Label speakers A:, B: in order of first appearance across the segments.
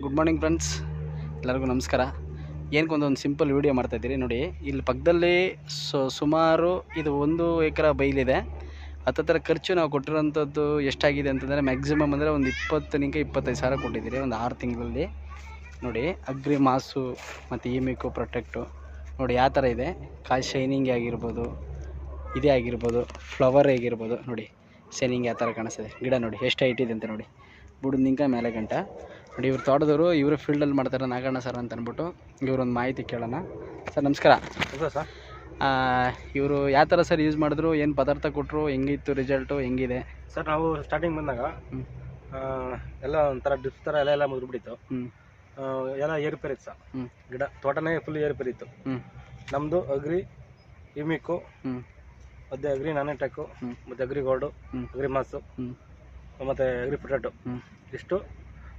A: Good morning friends ಎಲ್ಲರಿಗೂ ನಮಸ್ಕಾರ. ಏನಕ್ಕೊಂದೊಂದು simple video ಮಾಡ್ತಾಯಿದ್ದೀರಿ ನೋಡಿ. ಇಲ್ಲಿ ಪಕ್ಕದಲ್ಲಿ ಸುಮಾರು ಇದು ಒಂದು ಎಕರೆ ಬೈಲಿದೆ. ಹತ್ತತ್ರ ಖರ್ಚು ನಾವು ಕೊಟ್ಟಿರೋಂಥದ್ದು ಎಷ್ಟಾಗಿದೆ ಅಂತಂದರೆ ಮ್ಯಾಕ್ಸಿಮಮ್ ಅಂದರೆ ಒಂದು ಇಪ್ಪತ್ತನಿಂದ ಇಪ್ಪತ್ತೈದು ಸಾವಿರ ಕೊಟ್ಟಿದ್ದೀರಿ, ಒಂದು ಆರು ತಿಂಗಳಲ್ಲಿ. ನೋಡಿ, ಅಗ್ರಿ ಮಾಸು ಮತ್ತು ಈಮಿಕು ಪ್ರೊಟೆಕ್ಟು ನೋಡಿ, ಯಾವ ಥರ ಇದೆ. ಕಾಯಿ ಶೈನಿಂಗ್ ಆಗಿರ್ಬೋದು, ಇದೇ ಆಗಿರ್ಬೋದು ಫ್ಲವರ್ ಆಗಿರ್ಬೋದು ನೋಡಿ. ಶೈನಿಂಗ್ ಯಾವ ಥರ ಕಾಣಿಸ್ತದೆ. ಗಿಡ ನೋಡಿ, ಎಷ್ಟು ಹೈಟ್ ಇದೆ ಅಂತ ನೋಡಿ. ಬುಡದಿಂದ ಮೇಲೆ ಗಂಟ ನೋಡಿ ಇವ್ರು ತೋಟದವರು ಇವರು ಫೀಲ್ಡಲ್ಲಿ ಮಾಡ್ತಾರೆ ನಾಗಣ್ಣ ಸರ್ ಅಂತ ಅಂದ್ಬಿಟ್ಟು ಇವ್ರೊಂದು ಮಾಹಿತಿ ಕೇಳೋಣ. ಸರ್ ನಮಸ್ಕಾರ.
B: ಸರ್
A: ಇವರು ಯಾವ ಥರ ಸರ್ ಯೂಸ್ ಮಾಡಿದ್ರು ಏನು ಪದಾರ್ಥ ಕೊಟ್ಟರು ಹೆಂಗಿತ್ತು ರಿಸಲ್ಟು ಹೆಂಗಿದೆ?
B: ಸರ್ ನಾವು ಸ್ಟಾರ್ಟಿಂಗ್ ಬಂದಾಗ ಎಲ್ಲ ಒಂಥರ ಡಿಫ್ ಥರ ಎಲ್ಲ ಎಲ್ಲ ಮುಗಿದ್ಬಿಟ್ಟಿತ್ತು ಎಲ್ಲ ಏರುಪೇರಿತ್ತು ಸರ್
A: ಹ್ಞೂ
B: ಗಿಡ ತೋಟನೇ ಫುಲ್ ಏರುಪೇರಿತ್ತು
A: ಹ್ಞೂ
B: ನಮ್ಮದು ಅಗ್ರಿ ಇಮಿಕು ಮತ್ತೆ ಅಗ್ರಿ ನಾನೆಟೆಕ್ಕು
A: ಹ್ಮ್.
B: ಮತ್ತು ಅಗ್ರಿ ಗೋಲ್ಡು
A: ಹ್ಞೂ
B: ಅಗ್ರಿ ಮಾಸು
A: ಹ್ಞೂ
B: ಮತ್ತು ಅಗ್ರಿ ಪೊಟ್ಯಾಟೊ
A: ಹ್ಞೂ
B: ಇಷ್ಟು.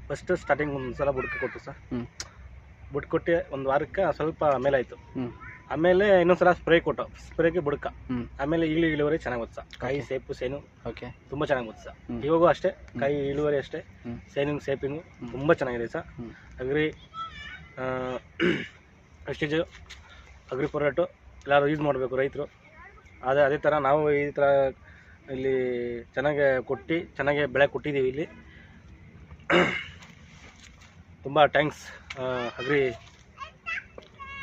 B: ಫಸ್ಟ್ ಸ್ಟಾರ್ಟಿಂಗ್ ಒಂದು ಸಲ ಬುಡ್ಕೆ ಕೊಟ್ಟು ಸರ್ ಬುಡ್ಕೆ ಕೊಟ್ಟು ಒಂದು ವಾರಕ್ಕೆ ಸ್ವಲ್ಪ ಮೇಲಾಯಿತು.
A: ಆಯಿತು
B: ಆಮೇಲೆ ಇನ್ನೊಂದ್ಸಲ ಸ್ಪ್ರೇ ಕೊಟ್ಟು ಸ್ಪ್ರೇಗೆ ಬುಡಕ. ಆಮೇಲೆ ಇಳಿ ಇಳುವರಿ ಚೆನ್ನಾಗಿ ಸರ್ ಕಾಯಿ ಸೇಪು ಸೇನು
A: ಓಕೆ
B: ತುಂಬ ಚೆನ್ನಾಗಿ ಸರ್. ಇವಾಗೂ ಅಷ್ಟೇ ಕಾಯಿ ಇಳುವರಿ ಅಷ್ಟೇ ಸೇನಿಂಗ್
A: ಸೇಪಿನೂ
B: ತುಂಬಾ ಚೆನ್ನಾಗಿದೆ ಸರ್ ಅಗ್ರಿ ಅಷ್ಟೇಜು ಅಗ್ರಿ ಪೊರಾಟು ಎಲ್ಲರೂ ಯೂಸ್ ಮಾಡಬೇಕು ರೈತರು. ಅದೇ ಅದೇ ಥರ ನಾವು ಈ ಥರ ಇಲ್ಲಿ ಚೆನ್ನಾಗೆ ಕೊಟ್ಟು ಚೆನ್ನಾಗೆ ಬೆಳೆ ಕೊಟ್ಟಿದ್ದೀವಿ ಇಲ್ಲಿ. ತುಂಬ ಥ್ಯಾಂಕ್ಸ್ ಅಗ್ರಿ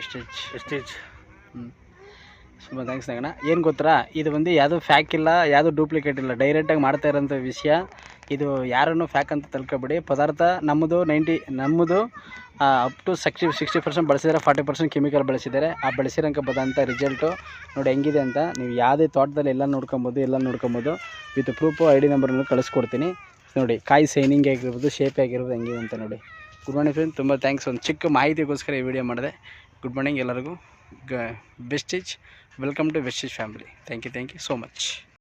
A: ಎಸ್ಟೇಜ್
B: ಎಸ್ಟೇಜ್.
A: ಹ್ಞೂ ತುಂಬ ಥ್ಯಾಂಕ್ಸ್ ನಗಣ ಏನು ಗೊತ್ತಾ? ಇದು ಬಂದು ಯಾವುದೂ ಫ್ಯಾಕ್ ಇಲ್ಲ, ಯಾವುದೂ ಡೂಪ್ಲಿಕೇಟ್ ಇಲ್ಲ. ಡೈರೆಕ್ಟಾಗಿ ಮಾಡ್ತಾ ಇರೋಂಥ ವಿಷಯ. ಇದು ಯಾರನ್ನು ಫ್ಯಾಕ್ ಅಂತ ತಿಳ್ಕೊಬೇಡಿ ಪದಾರ್ಥ ನಮ್ಮದು ನೈಂಟಿ ನಮ್ಮದು up to sixty sixty percent ಬಳಸಿದ್ದಾರೆ ಫಾರ್ಟಿ ಪರ್ಸೆಂಟ್ ಕೆಮಿಕಲ್ ಬಳಸಿದ್ದಾರೆ. ಆ ಬಳಸಿರೋಂಗೆ ಬಂದಂಥ ರಿಸಲ್ಟು ನೋಡಿ ಹೆಂಗಿದೆ ಅಂತ ನೀವು ಯಾವುದೇ ತೋಟದಲ್ಲಿ ಎಲ್ಲ ನೋಡ್ಕೊಬೋದು ಎಲ್ಲ ನೋಡ್ಕೊಬೋದು. ವಿತ್ ಪ್ರೂಫು ಐ ಡಿ ನಂಬರನ್ನು ಕಳಿಸ್ಕೊಡ್ತೀನಿ. ನೋಡಿ, ಕಾಯಿ ಸೈನಿಂಗ್ ಆಗಿರ್ಬೋದು ಶೇಪ್ ಆಗಿರ್ಬೋದು, ಹೆಂಗಿದೆ ಅಂತ ನೋಡಿ. ಗುಡ್ ಮಾರ್ನಿಂಗ್ ಫ್ರೆಂಡ್ ತುಂಬ ಥ್ಯಾಂಕ್ಸ್ ಒಂದು ಚಿಕ್ಕ ಮಾಹಿತಿಗೋಸ್ಕರ ಈ ವಿಡಿಯೋ ಮಾಡಿದೆ. ಗುಡ್ ಮಾರ್ನಿಂಗ್ ಎಲ್ಲರಿಗೂ. ಗ ಬೆಸ್ಟ್ ಬೆಸ್ಟೇಜ್ welcome to best ಬೆಸ್ಟೇಜ್ family thank you thank you so much